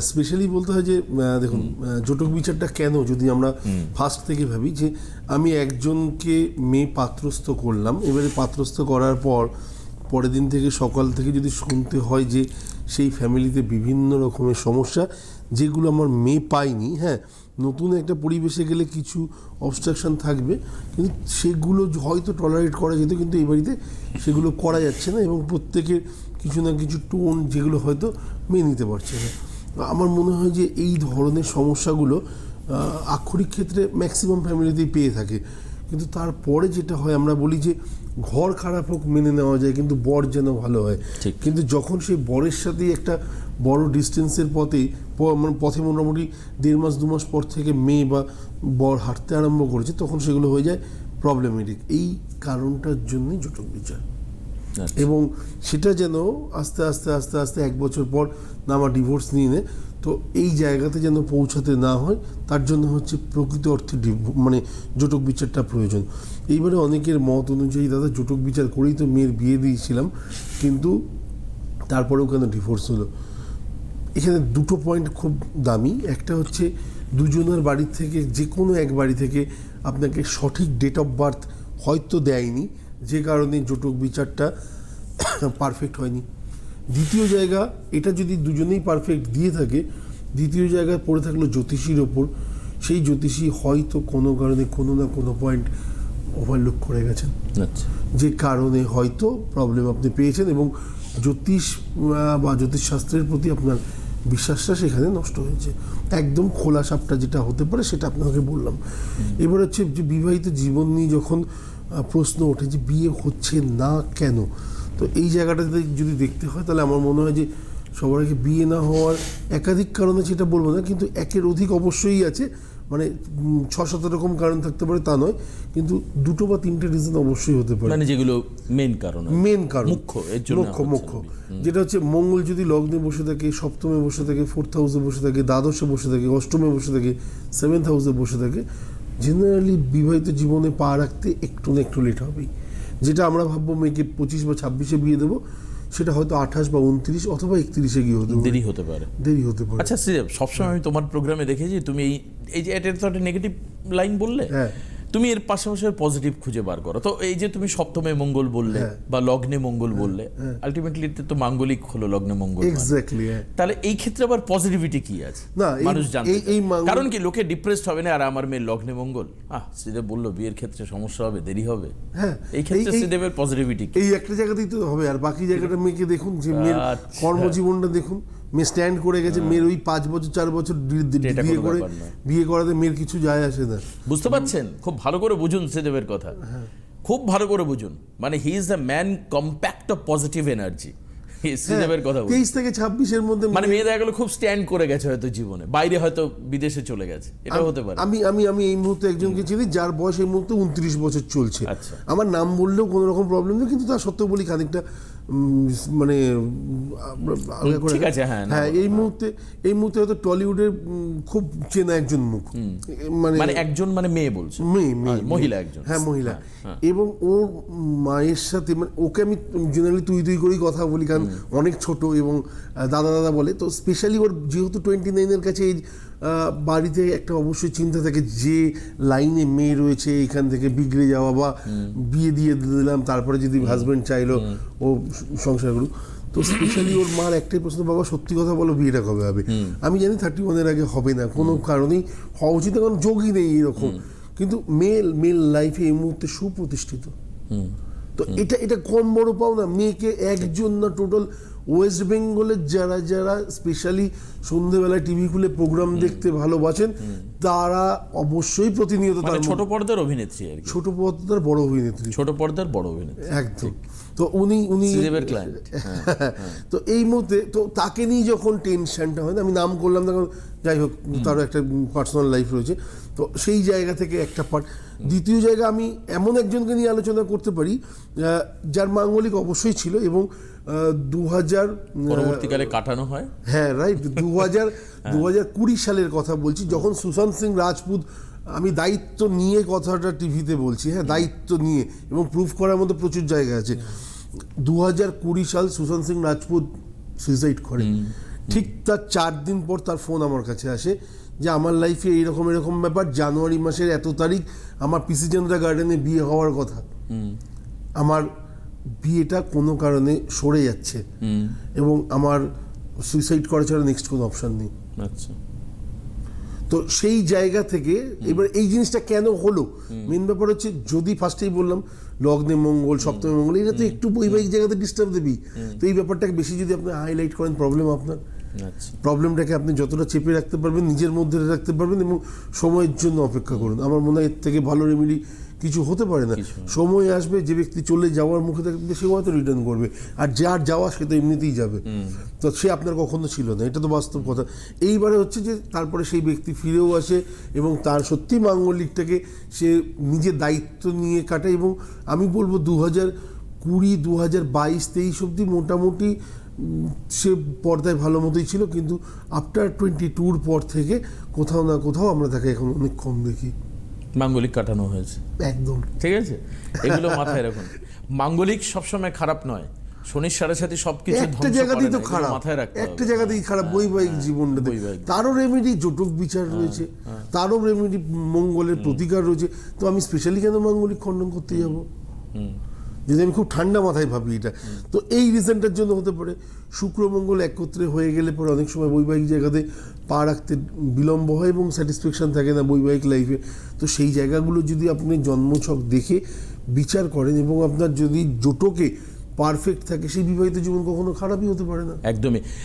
Specially বলতে হয় যে দেখুন জটক বিচারটা কেন? যদি আমরা ফার্স্ট থেকে ভাবি যে আমি একজনকে মেয়ে পাত্রস্থ করলাম এবারে পাত্রস্থ করার পর পরের দিন থেকে সকাল থেকে যদি শুনতে হয় যে সেই ফ্যামিলিতে বিভিন্ন রকমের সমস্যা যেগুলো আমার মেয়ে পায়নি হ্যাঁ নতুন একটা পরিবেশে গেলে কিছু অবস্ট্রাকশন থাকবে কিন্তু সেগুলো হয়তো টলারেট করা যেত কিন্তু এই বাড়িতে সেগুলো করা যাচ্ছে না এবং প্রত্যেকের কিছু না কিছু টোন যেগুলো হয়তো মেনে নিতে পারছে না। আমার মনে হয় যে এই ধরনের সমস্যাগুলো আক্ষরিক ক্ষেত্রে ম্যাক্সিমাম ফ্যামিলিতেই পেয়ে থাকে। কিন্তু তারপরে যেটা হয় আমরা বলি যে ঘর খারাপ হোক মেনে নেওয়া যায় কিন্তু বর যেন ভালো হয়। কিন্তু যখন সেই বরের সাথেই একটা বড় ডিস্টেন্সের পথে মানে পথে মোটামুটি দেড় মাস দু মাস পর থেকে মেয়ে বা বর হাঁটতে আরম্ভ করেছে তখন সেগুলো হয়ে যায় প্রবলেমেটিক এই কারণটার জন্যই জটক বিচার। এবং সেটা যেন আস্তে আস্তে আস্তে আস্তে এক বছর পর না আমার ডিভোর্স নিয়ে নেয়, তো এই জায়গাতে যেন পৌঁছাতে না হয়, তার জন্য হচ্ছে প্রকৃত অর্থে মানে জটক বিচারটা প্রয়োজন। এইবারে অনেকের মত অনুযায়ী, দাদা, জটক বিচার করেই তো মেয়ের বিয়ে দিয়েছিলাম, কিন্তু তারপরেও কেন ডিভোর্স হলো? এখানে দুটো পয়েন্ট খুব দামি। একটা হচ্ছে দুজনের বাড়ি থেকে, যে কোনো এক বাড়ি থেকে আপনাকে সঠিক ডেট অফ বার্থ হয়তো দেয়নি যে কারণে জটক বিচারটা পারফেক্ট হয়নি। দ্বিতীয় জায়গা এটা যদি দুজনেই পারফেক্ট দিয়ে থাকে দ্বিতীয় জায়গায় পড়ে থাকল জ্যোতিষীর ওপর। সেই জ্যোতিষী হয়তো কোনো কারণে কোনো না কোনো পয়েন্ট ওভারলুক করে গেছেন। আচ্ছা। যে কারণে হয়তো প্রবলেম আপনি পেয়েছেন এবং জ্যোতিষ বা জ্যোতিষশাস্ত্রের প্রতি আপনার বিশ্বাসটা সেখানে নষ্ট হয়েছে। একদম খোলা সাপটা যেটা হতে পারে সেটা আপনাকে বললাম। এবার হচ্ছে যে বিবাহিত জীবন নিয়ে যখন প্রশ্ন ওঠে যে বিয়ে হচ্ছে না কেন? তো এই জায়গাটাতে যদি দেখতে হয় তাহলে আমার মনে হয় যে সবার আগে বিয়ে না হওয়ার একাধিক কারণে সেটা বলব না কিন্তু একের অধিক অবশ্যই আছে। মানে ছ শত রকম কারণ থাকতে পারে তা নয় কিন্তু দুটো বা তিনটে রিজন অবশ্যই হতে পারে। মানে যেগুলো মেন কারণ মেন কারণ। মুখ্য, এর জন্য মুখ্য মুখ্য। যেটা হচ্ছে মঙ্গল যদি লগ্নে বসে থাকে সপ্তমে বসে থাকে ফোর্থ হাউসে বসে থাকে দ্বাদশে বসে থাকে অষ্টমে বসে থাকে সেভেন্থ হাউসে বসে থাকে জেনারেলি বিবাহিত জীবনে পা রাখতে একটু না একটু লেট হবেই। যেটা আমরা ভাববো মেয়েকে পঁচিশ বা ছাব্বিশে বিয়ে দেবো সেটা হয়তো আঠাশ বা উনত্রিশ অথবা একত্রিশে গিয়ে হতে দেরি হতে পারে। দেরি হতে পারে। আচ্ছা সবসময় আমি তোমার প্রোগ্রামে দেখেছি তুমি এই এই যে এটা তো একটা নেগেটিভ লাইন বললে? হ্যাঁ। তুমি এর পাশাপাশি পজিটিভ খুঁজে বার করো। তো এই যে তুমি সপ্তমে মঙ্গল বললে হ্যাঁ। বা লগ্নে মঙ্গল বললে আলটিমেটলি তো মাঙ্গলিক হলো লগ্নে মঙ্গল মানে। এক্স্যাক্টলি হ্যাঁ। তাহলে এই ক্ষেত্রে আবার পজিটিভিটি কি আছে? না, মানুষ জানতে এই- এই কারণ কি লোকে ডিপ্রেসড হবে না আর আমার মেয়ের লগ্নে মঙ্গল? আহ শ্রীদেব বলল বিয়ের ক্ষেত্রে সমস্যা হবে দেরি হবে। হ্যাঁ, এই ক্ষেত্রে শ্রীদেবের পজিটিভিটি কি? এই একটা জায়গাতেই তো হবে আর বাকি জায়গাটা মেয়েকে দেখুন যে মেয়ের আচ্ছা। কর্মজীবনটা দেখুন। মেয়ে স্ট্যান্ড করে গেছে মেয়ের ওই পাঁচ বছর চার বছর এটা বিয়ে করে বিয়ে করাতে মেয়ের কিছু যায় আসে না। বুঝতে পারছেন? খুব ভালো করে বুঝুন শ্রীদেবের কথা। খুব ভালো করে বুঝুন। মানে he is the man compact of positive energy শ্রীদেবের কথা তেইশ থেকে ছাব্বিশের মধ্যে মানে মেয়ে দেখা গেলো খুব স্ট্যান্ড করে গেছে হয়তো জীবনে। বাইরে হয়তো বিদেশে চলে গেছে। এটাও হতে পারে। আমি আমি আমি এই মুহূর্তে একজনকে চিনি যার বয়স এই মুহূর্তে উনত্রিশ বছর চলছে। আচ্ছা। আমার নাম বললেও কোনো রকম প্রবলেম নেই কিন্তু তার সত্ত্বেও বলি খানিকটা মানে ঠিক আছে, হ্যাঁ, হ্যাঁ এই মুহূর্তে এই মুহূর্তে হয়তো টলিউডের খুব চেনা একজন মুখ। মানে মানে একজন মানে মেয়ে বলছে? মেয়ে মেয়ে মহিলা একজন। হ্যাঁ মহিলা। এবং ওর মায়ের সাথে মানে ওকে আমি জেনারেলি তুই তুই করেই কথা বলি কারণ অনেক ছোট এবং দাদা দাদা বলে। তো স্পেশালি ওর যেহেতু টোয়েন্টি নাইনের কাছে এই বাড়িতে একটা অবশ্যই চিন্তা থাকে যে লাইনে মেয়ে রয়েছে এখান থেকে বিগড়ে যাওয়া বা বিয়ে দিয়ে দিলাম তারপরে যদি হাজবেন্ড চাইলো ও সংসার করুক। তো স্পেশালি ওর মার একটাই প্রশ্ন বাবা সত্যি কথা বলো বিয়েটা কবে হবে? আমি জানি থার্টি ওয়ানের আগে হবে না কোনো কারণেই হওয়া উচিত কারণ যোগই নেই এরকম। কিন্তু মেল মেল লাইফে এই মুহূর্তে সুপ্রতিষ্ঠিত। তো এটা এটা কম বড় পাও না মেয়েকে একজন না টোটাল ওয়েস্ট বেঙ্গলের যারা যারা স্পেশালি সন্ধেবেলায় টিভি খুলে প্রোগ্রাম দেখতে ভালোবাসেন তারা অবশ্যই প্রতিনিয়ত মানে তার ছোট পর্দার অভিনেত্রী আর ছোট পর্দার বড় অভিনেত্রী। ছোট পর্দার বড় অভিনেত্রী। একদম। তো উনি উনি শ্রীদেবের ক্লায়েন্ট তো এই মুহূর্তে তো তাকে নিয়ে যখন টেনশনটা হয় না আমি নাম করলাম না কারণ যাই হোক তারও একটা পার্সোনাল লাইফ রয়েছে। তো সেই জায়গা থেকে একটা পার্ট দ্বিতীয় জায়গা আমি এমন একজনকে নিয়ে আলোচনা করতে পারি যার মাঙ্গলিক অবশ্যই ছিল এবং দু হাজার পরবর্তীকালে কাটানো হয়। হ্যাঁ রাইট দু হাজার দু হাজার কুড়ি সালের কথা বলছি যখন সুশান্ত সিং রাজপুত আমি দায়িত্ব নিয়ে কথাটা টিভিতে বলছি হ্যাঁ দায়িত্ব নিয়ে এবং প্রুফ করার মতো প্রচুর জায়গা আছে। দু হাজার কুড়ি সাল সুশান্ত সিং রাজপুত সুইসাইড করেন ঠিক তার চার দিন পর তার ফোন আমার কাছে আসে যে আমার লাইফে এইরকম এরকম ব্যাপার জানুয়ারি মাসের এত তারিখ আমার পিসিচন্দ্রা গার্ডেনে বিয়ে হওয়ার কথা। আমার বিয়েটা কোনো কারণে সরে যাচ্ছে। এবং আমার সুইসাইড করা ছাড়া নেক্সট কোনো অপশন নেই। আচ্ছা। তো সেই জায়গা থেকে এবার এই জিনিসটা কেন হলো? মেন ব্যাপার হচ্ছে যদি ফার্স্টেই বললাম লগ্নে মঙ্গল সপ্তমে মঙ্গল এটা তো একটু বৈবাহিক জায়গাতে ডিস্টার্ব দেবেই। তো এই ব্যাপারটাকে বেশি যদি আপনি হাইলাইট করেন প্রবলেম আপনার। আচ্ছা। প্রবলেমটাকে আপনি যতটা চেপে রাখতে পারবেন নিজের মধ্যে রাখতে পারবেন এবং সময়ের জন্য অপেক্ষা করুন। আমার মনে হয় এর থেকে ভালো রেমেডি কিছু হতে পারে না। সময় আসবে যে ব্যক্তি চলে যাওয়ার মুখে থাকবে সে হয়তো রিটার্ন করবে। আর যার যাওয়া সে তো এমনিতেই যাবে। তো সে আপনার কখনো ছিল না। এটা তো বাস্তব কথা। এইবারে হচ্ছে যে তারপরে সেই ব্যক্তি ফিরেও আসে এবং তার সত্যি মাঙ্গলিকটাকে সে নিজের দায়িত্ব নিয়ে কাটায় এবং আমি বলব দু হাজার কুড়ি দু হাজার বাইশ তেইশ অব্দি মোটামুটি সে পর্দায় ভালো মতোই ছিল। কিন্তু আফটার টোয়েন্টি টুর পর থেকে কোথাও না কোথাও আমরা তাকে এখন অনেক কম দেখি। মাঙ্গলিক কাটানো হয়েছে। একদম। ঠিক আছে? এগুলো মাথায় রাখুন। মাঙ্গলিক সবসময় খারাপ নয়। শনির সাড়ে সাথে সবকিছু একটা জায়গাতেই তো খারাপ। মাথায় রাখতে একটা জায়গাতেই খারাপ। বৈবাহিক জীবনটা বৈবাহিক। তারও রেমেডি জটক বিচার রয়েছে। তারও রেমেডি মঙ্গলের প্রতিকার রয়েছে। তো আমি স্পেশালি কেন মাঙ্গলিক খণ্ডন করতে যাব? যদি আমি খুব ঠান্ডা মাথায় ভাবি এটা, তো এই রিজনটার জন্য হতে পারে শুক্রমঙ্গল একত্রে হয়ে গেলে পরে অনেক সময় বৈবাহিক জায়গাতে পা রাখতে বিলম্ব হয় এবং স্যাটিসফ্যাকশান থাকে না বৈবাহিক লাইফে তো সেই জায়গাগুলো যদি আপনি জন্মছক দেখে বিচার করেন এবং আপনার যদি জোটকে পারফেক্ট থাকে, সেই বিবাহিত জীবন কখনো খারাপই হতে পারে না। একদমই।